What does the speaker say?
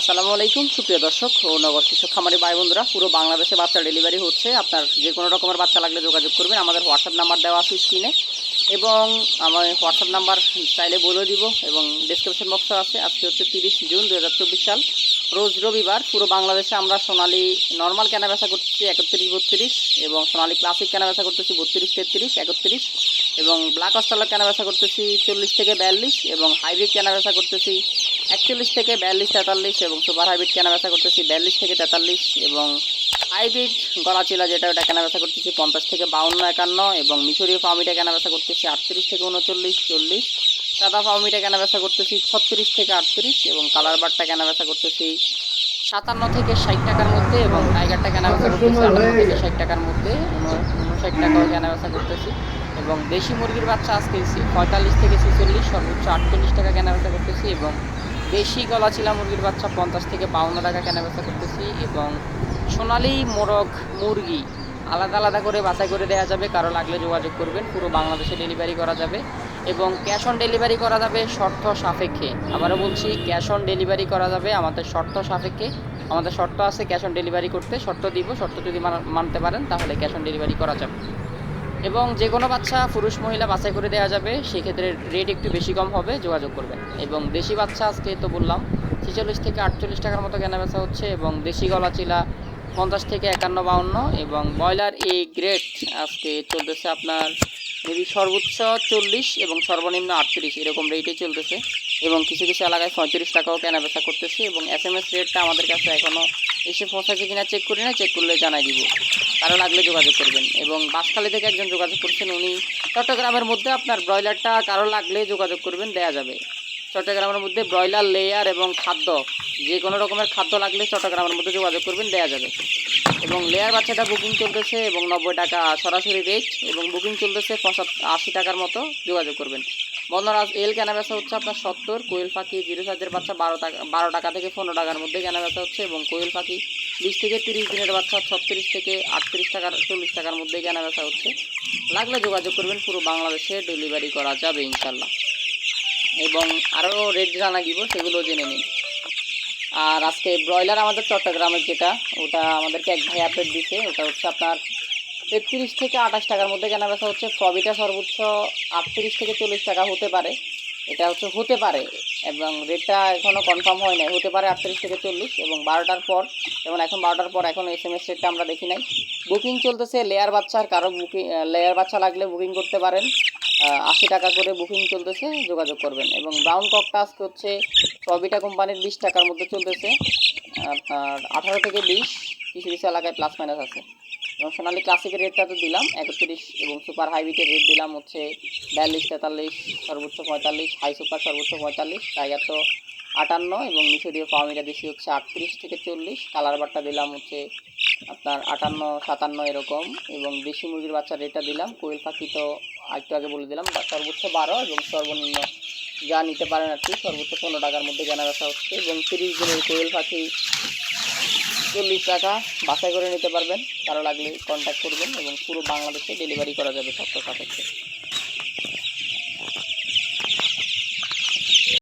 আসসালামু আলাইকুম, সুপ্রিয় দর্শক ও নগর কৃষক খামারি ভাই বন্ধুরা, পুরো বাংলাদেশে বাচ্চা ডেলিভারি হচ্ছে। আপনার যে কোনো রকমের বাচ্চা লাগলে যোগাযোগ করবেন। আমাদের হোয়াটসঅ্যাপ নাম্বার দেওয়া আছে স্ক্রিনে। এবং আমার হোয়াটসঅ্যাপ নাম্বার চাইলে বলে দিব এবং ডিসক্রিপশন বক্সও আছে। আজকে হচ্ছে তিরিশ জুন দু হাজার চব্বিশ সাল। রোজ রবিবার পুরো বাংলাদেশে আমরা সোনালি নর্মাল কেনা বেচা করতেছি একত্রিশ, বত্রিশ এবং সোনালি ক্লাসিক কেনা বেচা করতেছি বত্রিশ, তেত্রিশ, একত্রিশ এবং ব্ল্যাক অস্ট্রালা কেনা বেচা করতেছি চল্লিশ থেকে বিয়াল্লিশ এবং হাইব্রিড কেনা বেচা করতেছি একচল্লিশ থেকে বিয়াল্লিশ, তেতাল্লিশ এবং সুপার হাইব্রিড কেনা বেচা করতেছি বিয়াল্লিশ থেকে তেতাল্লিশ এবং হাইব্রিড গলাচিলা যেটা ওটা কেনা বেচা করতেছি পঞ্চাশ থেকে বাউন্ন, একান্ন এবং মিশরীয় ফার্মিটা কেনা বেচা করতেছি আটত্রিশ থেকে উনচল্লিশ, চল্লিশ সাদা ফার্মিটা কেনা বেচা করতেছি ছত্রিশ থেকে আটত্রিশ এবং কালার বারটা কেনা বেচা করতেছি সাতান্ন থেকে ষাট টাকার মধ্যে এবং টাইগারটা কেনা বেচা করতেছি আটান্ন থেকে ষাট টাকার মধ্যে উনষাট টাকাও কেনা বেচা করতেছি এবং দেশি মুরগির বাচ্চা আজকে পঁয়তাল্লিশ থেকে ছেচল্লিশ সর্বোচ্চ আটচল্লিশ টাকা কেনা বেচা করতেছি এবং দেশি গলা গলাচিলা মুরগির বাচ্চা পঞ্চাশ থেকে বাউন্ন টাকা কেনা বেচা করতেছি এবং সোনালি মোরগ মুরগি আলাদা আলাদা করে বাছাই করে দেওয়া যাবে কারও লাগলে যোগাযোগ করবেন পুরো বাংলাদেশে ডেলিভারি করা যাবে। এবং ক্যাশ অন ডেলিভারি করা যাবে শর্ত সাপেক্ষে। আবারও বলছি, ক্যাশ অন ডেলিভারি করা যাবে আমাদের শর্ত সাপেক্ষে। আমাদের শর্ত আছে ক্যাশ অন ডেলিভারি করতে, শর্ত দিব, শর্ত যদি মানা- মানতে পারেন, তাহলে ক্যাশ অন ডেলিভারি করা যাবে। এবং যে কোনো বাচ্চা, পুরুষ, মহিলা বাছাই করে দেওয়া যাবে, সেক্ষেত্রে রেট একটু বেশি কম হবে, যোগাযোগ করবেন। এবং দেশি বাচ্চা আজকে তো বললাম, ছেচল্লিশ থেকে আটচল্লিশ টাকার মতো কেনা বেচা হচ্ছে এবং দেশি গলা চিলা পঞ্চাশ থেকে একান্ন, বাউন্ন এবং ব্রয়লার এ গ্রেড আজকে চলতেছে আপনার মেবি সর্বোচ্চ চল্লিশ এবং সর্বনিম্ন আটত্রিশ এরকম রেটে চলতেছে এবং কিছু কিছু এলাকায় পঁয়ত্রিশ টাকাও কেনা বেচা করতেছে এবং এস এম এস রেটটা আমাদের কাছে এখনও এসে পৌঁছাচ্ছে কিনা চেক করি না চেক করলে জানাই দিব। কারও লাগলে যোগাযোগ করবেন এবং বাঁশখালী থেকে একজন যোগাযোগ করছেন উনি। চট্টগ্রামের মধ্যে আপনার ব্রয়লারটা কারও লাগলে যোগাযোগ করবেন, দেয়া যাবে। চট্টগ্রামের মধ্যে ব্রয়লার, লেয়ার এবং খাদ্য, যে কোনো রকমের খাদ্য লাগলে চট্টগ্রামের মধ্যে যোগাযোগ করবেন, দেয়া যাবে। এবং লেয়ার বাচ্চাটা বুকিং চলতেছে এবং নব্বই টাকা সরাসরি রেট এবং বুকিং চলতেছে পঁচাত্তর, আশি টাকার মতো যোগাযোগ করবেন। বন্ধরাজ এল কেনা বেচা হচ্ছে আপনার সত্তর, কোয়েল পাখি জিরো সাইজের বাচ্চা বারো টাকা বারো টাকা থেকে পনেরো টাকার মধ্যে কেনা বেচা হচ্ছে এবং কোয়েল পাখি বিশ থেকে তিরিশ দিনের বাচ্চা ছত্রিশ থেকে আটত্রিশ টাকার, চল্লিশ টাকার মধ্যে কেনা বেচা হচ্ছে। লাগলে যোগাযোগ করবেন, পুরো বাংলাদেশে ডেলিভারি করা যাবে ইনশাল্লাহ এবং আরও রেট জানা দিব, সেগুলো জেনে নিন। আর আজকে ব্রয়লার আমাদের চট্টগ্রামের যেটা, ওটা আমাদেরকে এক ভাই আপডেট দিছে, ওটা হচ্ছে আপনার তেত্রিশ থেকে আঠাশ টাকার মধ্যে কেনা বেচা হচ্ছে। ফবিটা সর্বোচ্চ আটত্রিশ থেকে চল্লিশ টাকা হতে পারে। এটা হচ্ছে হতে পারে এবং রেটটা এখনও কনফার্ম হয় নাই। হতে পারে আটত্রিশ থেকে চল্লিশ এবং বারোটার পর, যেমন এখন বারোটার পর এখন এস এম এস রেটটা আমরা দেখি নাই। বুকিং চলতেছে লেয়ার বাচ্চার কারও বুকিং লেয়ার বাচ্চা লাগলে বুকিং করতে পারেন। আশি টাকা করে বুকিং চলতেছে, যোগাযোগ করবেন। এবং ব্রাউন ককটা আজকে হচ্ছে সবিটা কোম্পানির বিশ টাকার মধ্যে চলতেছে। আপনার আঠারো থেকে বিশ, কিছু কিছু এলাকায় প্লাস মাইনাস আছে। এবং সোনালি ক্লাসিকের রেটটা তো দিলাম, একত্রিশ এবং সুপার হাইব্রিডের রেট দিলাম হচ্ছে বিয়াল্লিশ, তেতাল্লিশ, সর্বোচ্চ পঁয়তাল্লিশ হাই সুপার সর্বোচ্চ পঁয়তাল্লিশ টাইগার তো আটান্ন এবং মিশরীয় ফার্মিটা বেশি হচ্ছে আটত্রিশ থেকে চল্লিশ। কালার বারটা দিলাম হচ্ছে আপনার আটান্ন, সাতান্ন এরকম এবং দেশি মুরগির বাচ্চার রেটটা দিলাম। কোয়েল পাখি তো একটু আগে বলে দিলাম সর্বোচ্চ বারো এবং সর্বনিম্ন যা নিতে পারেন আর কি, সর্বোচ্চ পনেরো টাকার মধ্যে কেনা বেচা হচ্ছে এবং তিরিশ দিনের কোয়েল পাখি চল্লিশ টাকা বাছাই করে নিতে পারবেন। কারও লাগলে কন্ট্যাক্ট করবেন এবং পুরো বাংলাদেশে ডেলিভারি করা যাবে সত্য সাপেক্ষে।